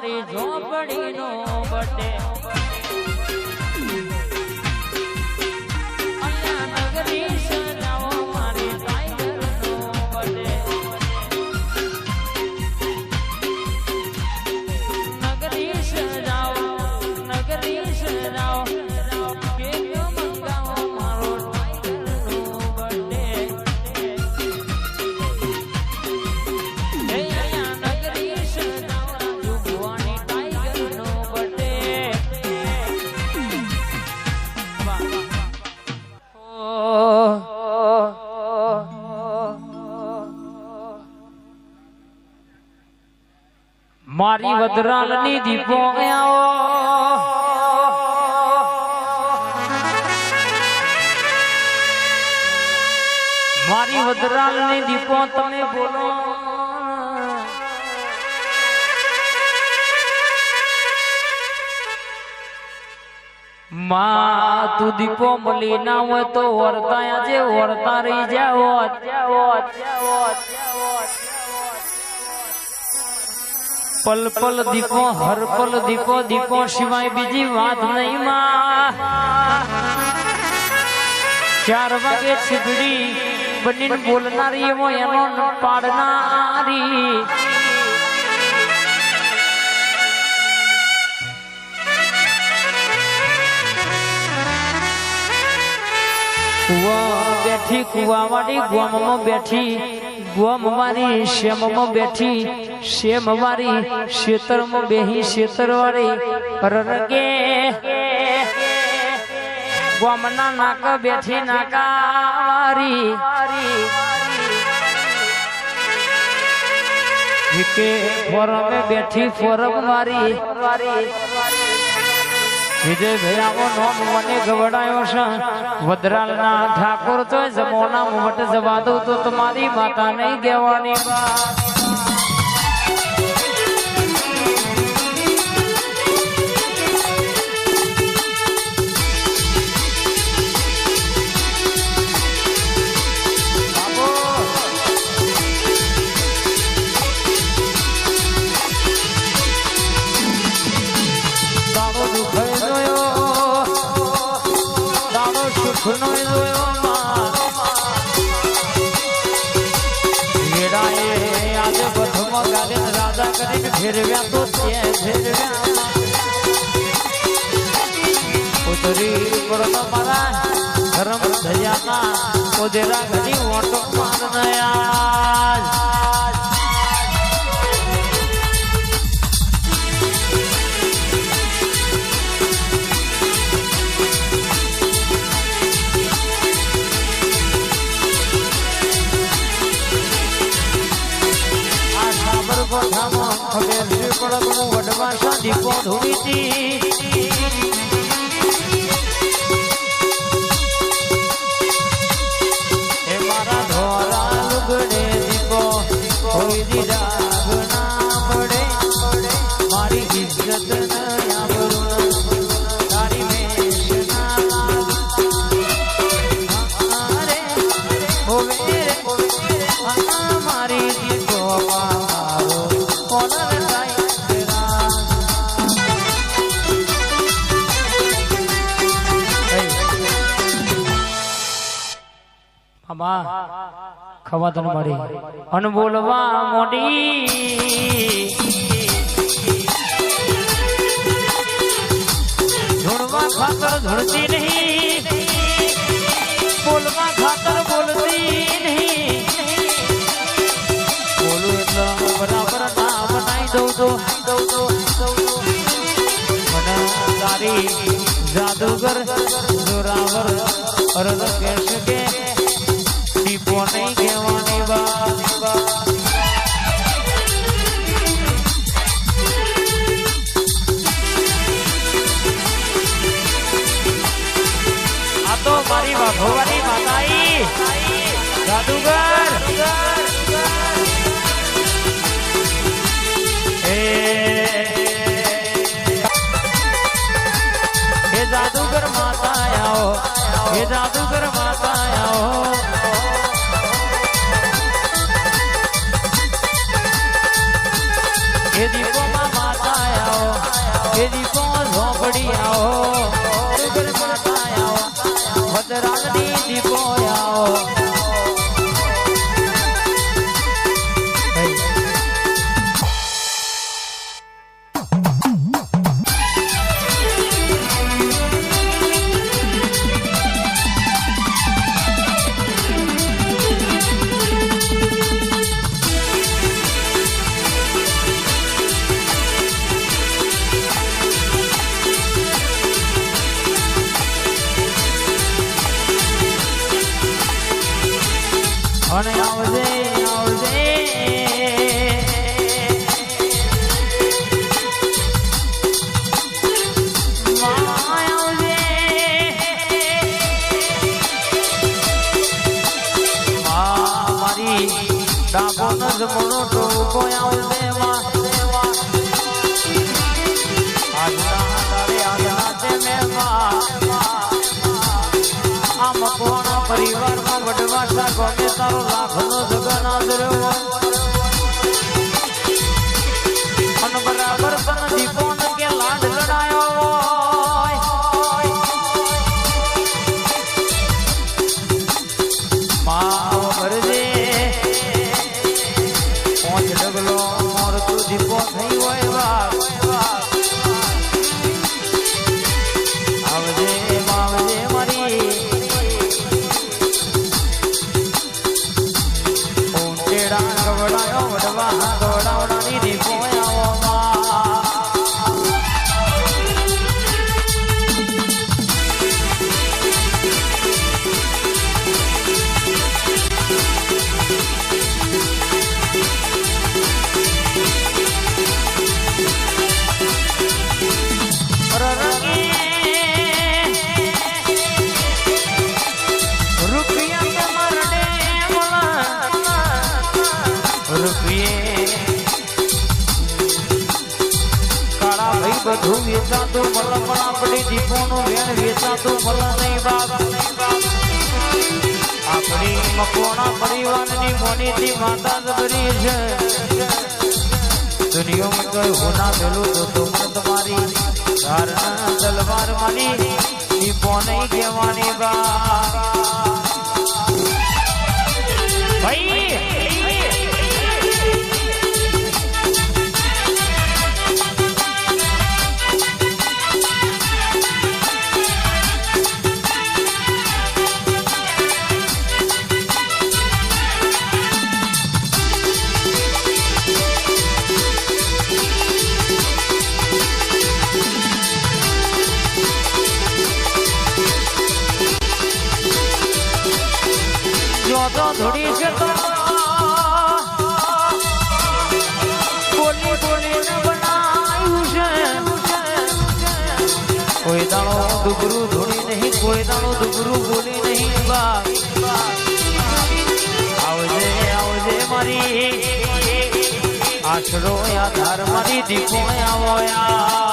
મારી ઝોપડીનો બર્થડે મારી વદરાલની દીપો મારી વદરાલની દીપો તમે બોલો. માં તું દીપો મળી ના હોય તો વરતા આજે વરતા રહી જાઓ. પલ પલ દીકો હર પલ દીકો દીકો સિવાય બીજી વાત નહીં માં ચાર વાગે છીપડી બનીને બોલનારી એવો એનો પાડનારી બેઠી કુવા વાળી ગોમમાં બેઠી ગોમ મારી શેમમાં બેઠી શેમ મારી શેતરમાં બેહી શેતર વાળી રરગે. ગોમના નાક બેઠી નાકારી. વારી વિકે ફોરમે બેઠી ફોરમ મારી વિજયભાઈ આવો નોમ મને ગવડાયો છે. વદરાલના ઠાકોર તો જમોના મોટ જવા દઉં તો તમારી માતા નહીં કહેવાની ફેરવ્યા તો તે ઉતરી પર મારા ધર્મ ધજાના ઉદેરા ઘણી ઓટો મારનયા સાબરકાંઠામાં ખબર છે પડકનું વડવાસા દીપો ધૂળીતી એ મારા ધોરા લુગડે દીપો કોઈ દીધા આમાં ખવા તને અન બોલવા મોડી. ધૂણવા ખાતર ધૂણતી નહીં. બોલવા ખાતર બોલતી નહીં. બોલું એટલે બરાબર ના બનાવી દઉં તો. દઉં તો મને તારી જાદુગર જોરાવર અરદ કે નહીં કહેવાની વાત આ તો મારી વાઘોવાની માતાઈ જાદુગર એ હે જાદુગર માતા આવો હે જાદુગર માતા આવો અને આવજે આવજે. મારી ડાબો ટોકો આવજે. ગમે તારો લાખનો જગન આદર્યો અને બરાબર તને દીપો ગવડાયો વડવા બધું વેચાતું, ભલે પણ આપણી દીપોનું વેણ વેચાતું, ભલે નહીં બાપ. આપણી મકોણા પરિવારની મોનીથી માતા જબરી છે. દુનિયામાં કોઈ હોના પેલું તો તું તમારી ધારણા તલવાર મારી દીપો નહીં કહેવાની બા ભાઈ જો તો થોડી છે તો બોલી બોલીને બનાયું છે કોઈ દાણો દુબરું ધોડી નહીં કોઈ દાણો દુબરું બોલી નહીં બા આવજે આવજે મારી આશરો આધાર મારી દીપો આવો